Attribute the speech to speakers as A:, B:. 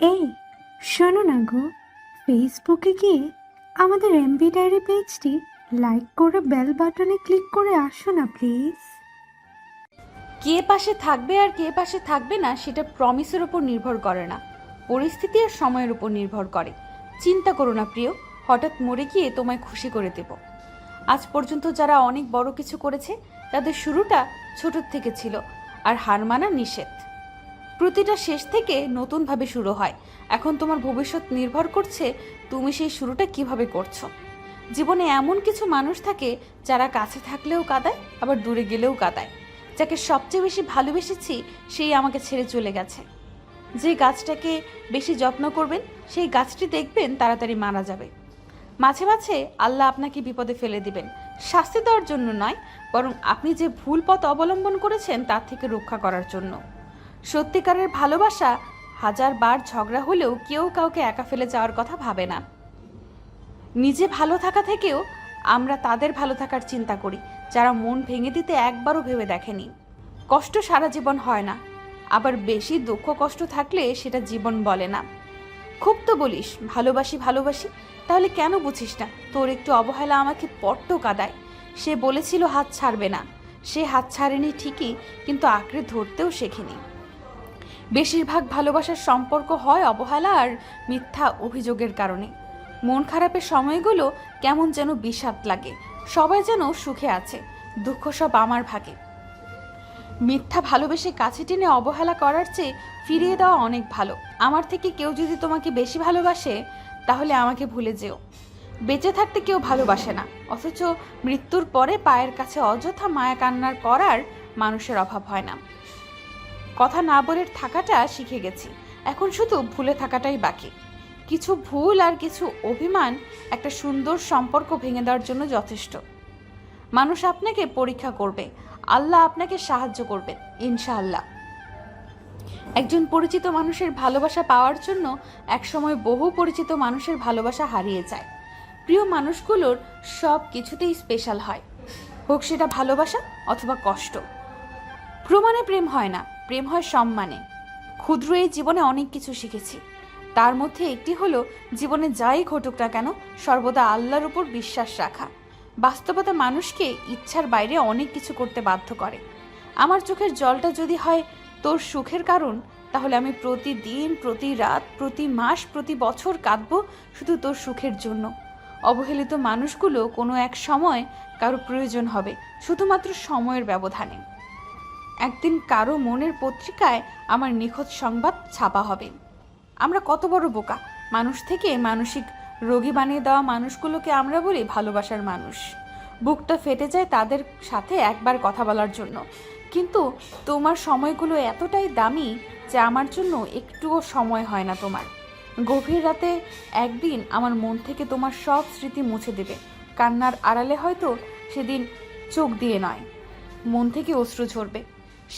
A: এই, শোনো না গো। ফেসবুকে গিয়ে আমাদের এমবি ডায়েরি পেজটি লাইক করে বেল বাটনে ক্লিক করে আসো না প্লিজ
B: কে পাশে থাকবে আর কে পাশে থাকবে না সেটা প্রমিসের ওপর নির্ভর করে না। পরিস্থিতি আর সময়ের উপর নির্ভর করে। চিন্তা করো না, প্রিয়। হঠাৎ মরে গিয়ে তোমায় খুশি করে দেব। আজ পর্যন্ত যারা অনেক বড় কিছু করেছে, তাদের শুরুটা ছোটোর থেকে ছিল, আর হার মানা নিষেধ। প্রতিটা শেষ থেকে নতুনভাবে শুরু হয়। এখন তোমার ভবিষ্যৎ নির্ভর করছে তুমি সেই শুরুটা কীভাবে করছ। জীবনে এমন কিছু মানুষ থাকে যারা কাছে থাকলেও কাঁদায়, আবার দূরে গেলেও কাঁদায়। যাকে সবচেয়ে বেশি ভালোবেসেছি সেই আমাকে ছেড়ে চলে গেছে। যে গাছটাকে বেশি যত্ন করবেন, সেই গাছটি দেখবেন তাড়াতাড়ি মারা যাবে। মাঝে মাঝে আল্লাহ আপনাকে বিপদে ফেলে দিবেন। শাস্তি দেওয়ার জন্য নয়, বরং আপনি যে ভুল পথ অবলম্বন করেছেন তার থেকে রক্ষা করার জন্য। সত্যিকারের ভালোবাসা হাজার বার ঝগড়া হলেও কেউ কাউকে একা ফেলে যাওয়ার কথা ভাবে না। নিজে ভালো থাকা থেকেও আমরা তাদের ভালো থাকার চিন্তা করি, যারা মন ভেঙে দিতে একবারও ভেবে দেখেনি। কষ্ট সারা জীবন হয় না, আবার বেশি দুঃখ কষ্ট থাকলে সেটা জীবন বলে না। খুব তো বলিস, ভালোবাসি ভালোবাসি, তাহলে কেন বুঝিস না? তোর একটু অবহেলা আমাকে পট্ট কাদায়। সে বলেছিল হাত ছাড়বে না, সে হাত ছাড়েনি ঠিকই, কিন্তু আঁকড়ে ধরতেও শেখেনি। বেশিরভাগ ভালোবাসার সম্পর্ক হয় অবহেলা আর মিথ্যা অভিযোগের কারণে। মন খারাপের সময়গুলো কেমন যেন বিষাদ লাগে। সবাই যেন সুখে আছে। দুঃখ সব আমার ভাগে। মিথ্যা ভালোবেসে কাছে টেনে অবহেলা করার চেয়ে ফিরিয়ে দেওয়া অনেক ভালো। আমার থেকে কেউ যদি তোমাকে বেশি ভালোবাসে, তাহলে আমাকে ভুলে যেও। বেঁচে থাকতে কেউ ভালোবাসে না। অথচ মৃত্যুর পরে পায়ের কাছে অযথা মায়া কান্নার করার মানুষের অভাব হয় না। কথা না বলে থাকাটা শিখে গেছি। এখন শুধু ভুলে থাকাটাই বাকি। কিছু ভুল আর কিছু অভিমান একটা সুন্দর সম্পর্ক ভেঙে দেওয়ার জন্য যথেষ্ট। মানুষ আপনাকে পরীক্ষা করবে। আল্লাহ আপনাকে সাহায্য করবেন ইনশাআল্লাহ। একজন পরিচিত মানুষের ভালোবাসা পাওয়ার জন্য একসময় বহু পরিচিত মানুষের ভালোবাসা হারিয়ে যায়। প্রিয় মানুষগুলোর সব কিছুতেই স্পেশাল হয়। হোক সেটা ভালোবাসা অথবা কষ্ট। প্রমাণে প্রেম হয় না। প্রেম হয় সম্মানে। ক্ষুদ্র এই জীবনে অনেক কিছু শিখেছি। তার মধ্যে একটি হলো, জীবনে যাই ঘটুক না কেন, সর্বদা আল্লাহর উপর বিশ্বাস রাখা। বাস্তবতা মানুষকে ইচ্ছার বাইরে অনেক কিছু করতে বাধ্য করে। আমার চোখের জলটা যদি হয় তোর সুখের কারণ, তাহলে আমি প্রতিদিন, প্রতি রাত, প্রতি মাস, প্রতি বছর কাঁদবো শুধু তোর সুখের জন্য। অবহেলিত মানুষগুলো কোনো এক সময় কারও প্রয়োজন হবে, শুধুমাত্র সময়ের ব্যবধানে। একদিন কারও মনের পত্রিকায় আমার নিখোঁজ সংবাদ ছাপা হবে। আমরা কত বড় বোকা। মানুষ থেকে মানসিক রোগী বানিয়ে দেওয়া মানুষগুলোকে আমরা বলি ভালোবাসার মানুষ। বুকটা ফেটে যায় তাদের সাথে একবার কথা বলার জন্য। কিন্তু তোমার সময়গুলো এতটাই দামি যে আমার জন্য একটুও সময় হয় না তোমার। গভীর রাতে একদিন আমার মন থেকে তোমার সব স্মৃতি মুছে দেবে। কান্নার আড়ালে হয়তো সেদিন চোখ দিয়ে নয়। মন থেকে অশ্রু ঝরবে।